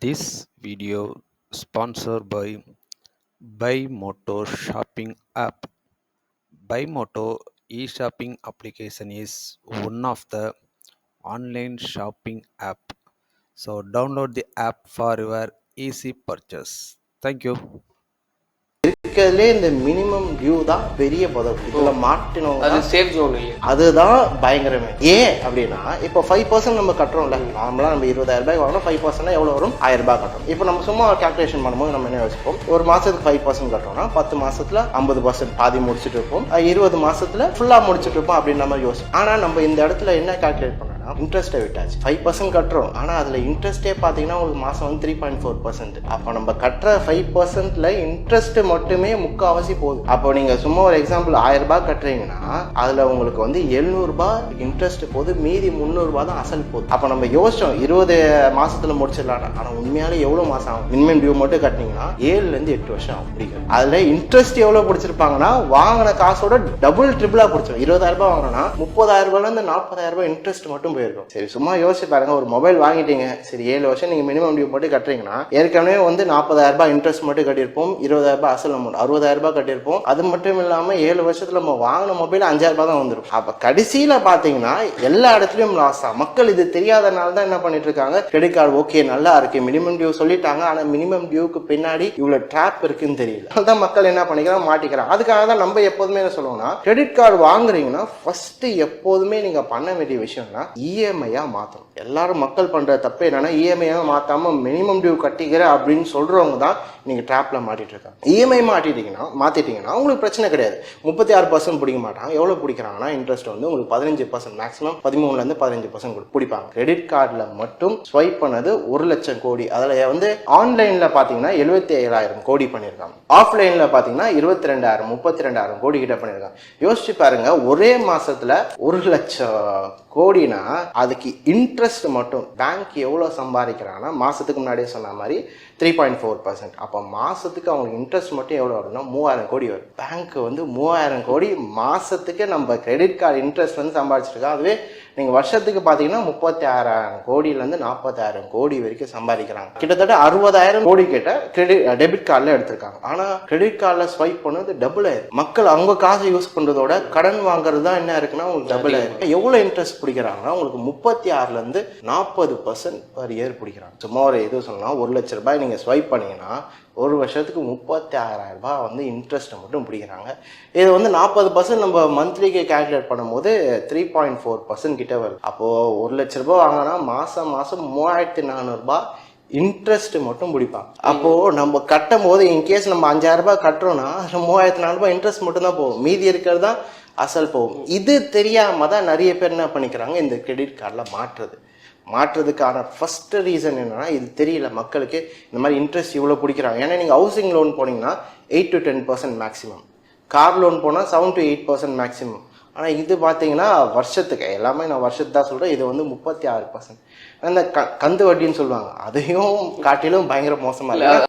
This video sponsored by Buymoto shopping app. Buymoto e-shopping application is one of the online shopping app. So download the app for your easy purchase. Thank you. இருக்கிறதுலே இந்த minimum due தான் பெரிய பதவி இதுல மாட்டினவங்க அது safe zone அதுதான் பயங்கரமே. ஏன் அப்படின்னா இப்போ ஃபைவ் பர்சன்ட் நம்ம கட்டுறோம்ல. நார்மலா நம்ம இருபதாயிரம் ரூபாய் வாங்கணும் ஃபைவ் பர்சன்ட் எவ்வளவு வரும்? ஆயிரம் ரூபாய் கட்டுறோம் இப்போ நம்ம சும்மா கால்குலேஷன் பண்ணும்போது நம்ம என்ன யோசிப்போம்? ஒரு மாசத்துக்கு ஃபைவ் பர்சன்ட் கட்டுறோம்னா பத்து மாசத்துல ஐம்பது பர்சன்ட் பாதி முடிச்சுட்டு இருப்போம். இருபது மாசத்துல ஃபுல்லா முடிச்சுட்டு இருப்போம் அப்படின்னு நம்ம யோசிப்போம். ஆனா நம்ம இந்த இடத்துல என்ன கால்குலேட் பார்த்தீங்கன்னா இன்ட்ரெஸ்ட்டை விட்டாச்சு. ஃபைவ் பர்சன்ட் கட்டுறோம். ஆனால் அதில் இன்ட்ரெஸ்ட்டே பார்த்தீங்கன்னா உங்களுக்கு மாதம் வந்து த்ரீ பாயிண்ட் ஃபோர் பர்சன்ட் அப்போ நம்ம கட்டுற ஃபைவ் பர்சன்ட்ல இன்ட்ரெஸ்ட் மட்டுமே முக்கால்வாசி போகுது. அப்போ நீங்கள் சும்மா ஒரு எக்ஸாம்பிள் ஆயிரம் ரூபாய் கட்டுறீங்கன்னா அதில் உங்களுக்கு வந்து எழுநூறுபா இன்ட்ரெஸ்ட் போகுது. மீதி முந்நூறுபா தான் அசல் போகுது. அப்போ நம்ம யோசிச்சோம் இருபது மாதத்தில் முடிச்சிடலாம் ஆனால் உண்மையாலே எவ்வளோ மாதம் ஆகும்? மினிமம் டியூ மட்டும் கட்டினீங்கன்னா ஏழுலேருந்து எட்டு வருஷம் ஆகும். பிடிக்கும் அதில் இன்ட்ரெஸ்ட் எவ்வளோ பிடிச்சிருப்பாங்கன்னா வாங்கின காசோட டபுள் ட்ரிபிளாக பிடிச்சிரும். இருபதாயிரம் ரூபாய் வாங்கினா முப்பதாயிரம் ரூபாயிலேருந்து நாற்பதாயிரம் ரூபாய் இன்ட்ரெஸ்ட் மட்டும் போயிருக்கும். சரி சும்மா யோசிச்சு பாருங்க ஒரு மொபைல் வாங்கிட்டீங்க. சரி ஏழு வருஷம் நீங்க மினிமம் டியூ மட்டும் கட்டுறீங்கன்னா ஏற்கனவே வந்து நாற்பதாயிரம் ரூபாய் இன்ட்ரெஸ்ட் மட்டும் கட்டியிருப்போம் இருபதாயிரம் ரூபாய் அசல் அமௌண்ட் அறுபதாயிரம் ரூபாய் கட்டியிருப்போம். அது மட்டும் இல்லாம ஏழு வருஷத்துல நம்ம வாங்கின மொபைல் அஞ்சாயிரம் ரூபாய் தான் வந்துடும் அப்ப கடைசியில பாத்தீங்கன்னா எல்லா இடத்துலயும் லாஸ் தான் மக்கள் இது தெரியாதனால தான் என்ன பண்ணிட்டு இருக்காங்க? கிரெடிட் கார்டு ஓகே நல்லா இருக்கு. மினிமம் டியூ சொல்லிட்டாங்க. ஆனா மினிமம் டியூக்கு பின்னாடி இவ்வளவு ட்ராப் இருக்குன்னு தெரியல. அதான் மக்கள் என்ன பண்ணிக்கிறாங்க? மாட்டிக்கிறாங்க. அதுக்காக தான் நம்ம எப்போதுமே என்ன சொல்லுவோம்னா கிரெடிட் கார்டு வாங்குறீங்கன்னா ஃபர்ஸ்ட் எப்போதுமே நீங்க பண்ண வேண்டிய விஷயம்னா இஎம்ஐயாக மாற்றணும் எல்லாரும் மக்கள் பண்ணுற தப்பு என்னென்னா இஎம்ஐயா மாற்றாமல் மினிமம் டியூ கட்டிக்கிற அப்படின்னு சொல்கிறவங்க தான் நீங்கள் ட்ராப்பில் மாட்டிட்டு இருக்காங்க. இஎம்ஐ மாட்டிட்டீங்கன்னா மாற்றிட்டீங்கன்னா உங்களுக்கு பிரச்சனை கிடையாது. முப்பத்தி ஆறு பர்சன்ட் பிடிக்க மாட்டாங்க. எவ்வளோ பிடிக்கிறாங்கன்னா இன்ட்ரெஸ்ட் வந்து உங்களுக்கு பதினஞ்சு பர்சன்ட் மேக்ஸிமம் பதிமூணுலேருந்து பதினஞ்சு பர்சன்ட் பிடிப்பாங்க. கிரெடிட் கார்டில் மட்டும் ஸ்வைப் பண்ணது ஒரு லட்சம் கோடி. அதில் வந்து ஆன்லைனில் பார்த்தீங்கன்னா எழுபத்தி ஏழாயிரம் கோடி பண்ணியிருக்காங்க. ஆஃப்லைனில் பார்த்தீங்கன்னா இருபத்தி ரெண்டாயிரம் முப்பத்தி ரெண்டாயிரம் கோடி கிட்ட பண்ணியிருக்காங்க. யோசிச்சு பாருங்கள் ஒரே மாதத்தில் ஒரு லட்சம் கோடினா அதுக்கு இன்ட்ரெஸ்ட் மட்டும் பேங்க் எவ்வளோ சம்பாதிக்கிறாங்கன்னா மாதத்துக்கு முன்னாடியே சொன்ன மாதிரி த்ரீ பாயிண்ட் ஃபோர் பர்சன்ட் அப்போ மாதத்துக்கு அவங்களுக்கு இன்ட்ரெஸ்ட் மட்டும் எவ்வளோ வரும்னா மூவாயிரம் கோடி வரும். பேங்க் வந்து மூவாயிரம் கோடி மாதத்துக்கு நம்ம கிரெடிட் கார்டு இன்ட்ரெஸ்ட் வந்து சம்பாதிச்சிருக்கோம் அதுவே நீங்கள் வருஷத்துக்கு பார்த்தீங்கன்னா முப்பத்தி ஆறாயிரம் கோடியிலேருந்து நாற்பத்தாயிரம் கோடி வரைக்கும் சம்பாதிக்கிறாங்க. கிட்டத்தட்ட அறுபதாயிரம் கோடி கிட்ட கிரெடிட் டெபிட் கார்டில் எடுத்திருக்காங்க. ஆனால் கிரெடிட் கார்டில் ஸ்வைப் பண்ணது டபுள் ஆயிரும் மக்கள் அவங்க காசை யூஸ் பண்ணுறதோட கடன் வாங்குறது தான் என்ன இருக்குன்னா உங்களுக்கு டபுள் ஆயிரும் எவ்வளோ இன்ட்ரெஸ்ட் பிடிக்கிறாங்கன்னா உங்களுக்கு முப்பத்தி ஆறுலேருந்து நாற்பது பர்சன்ட் பர் இயர் பிடிக்கிறாங்க. சும்மா ஒரு இது சொல்லலாம். ஒரு லட்ச ரூபாய் நீங்கள் ஸ்வைப் பண்ணீங்கன்னா ஒரு வருஷத்துக்கு முப்பத்தி ஆறாயிரம் ரூபாய் வந்து இன்ட்ரெஸ்ட்டை மட்டும் பிடிக்கிறாங்க. இது வந்து நாற்பது பர்சன்ட் நம்ம மந்த்லிக்கு கால்குலேட் பண்ணும்போது த்ரீ பாயிண்ட் ஃபோர் பர்சன்ட் கிட்டே வருது. அப்போது ஒரு லட்ச ரூபாய் வாங்கினா மாதம் மாதம் மூவாயிரத்தி நானூறுபா இன்ட்ரெஸ்ட் மட்டும் பிடிப்பாங்க அப்போது நம்ம கட்டும் போது இன்கேஸ் நம்ம அஞ்சாயிரம் ரூபாய் கட்டுறோம்னா அதில் மூவாயிரத்தி நானூறுபா இன்ட்ரெஸ்ட் மட்டும் தான் போகும். மீதி இருக்கிறது தான் அசல் போகும். இது தெரியாம தான் நிறைய பேர் என்ன பண்ணிக்கிறாங்க இந்த கிரெடிட் கார்டில் மாற்றுறது. மாற்றுறதுக்கான ஃபஸ்ட்டு ரீசன் என்னன்னா இது தெரியல மக்களுக்கு இந்த மாதிரி இன்ட்ரெஸ்ட் இவ்வளோ பிடிக்கிறாங்க. ஏன்னா நீங்கள் ஹவுசிங் லோன் போனீங்கன்னா eight to ten percent maximum car loan போனால் seven to eight percent maximum ஆனால் இது பார்த்தீங்கன்னா வருஷத்துக்கு எல்லாமே நான் வருஷத்து தான் சொல்கிறேன் இது வந்து முப்பத்தி ஆறு பர்சன்ட் அந்த க கந்து வட்டின்னு சொல்லுவாங்க. அதையும் காட்டிலும் பயங்கர மோசமாக இல்லை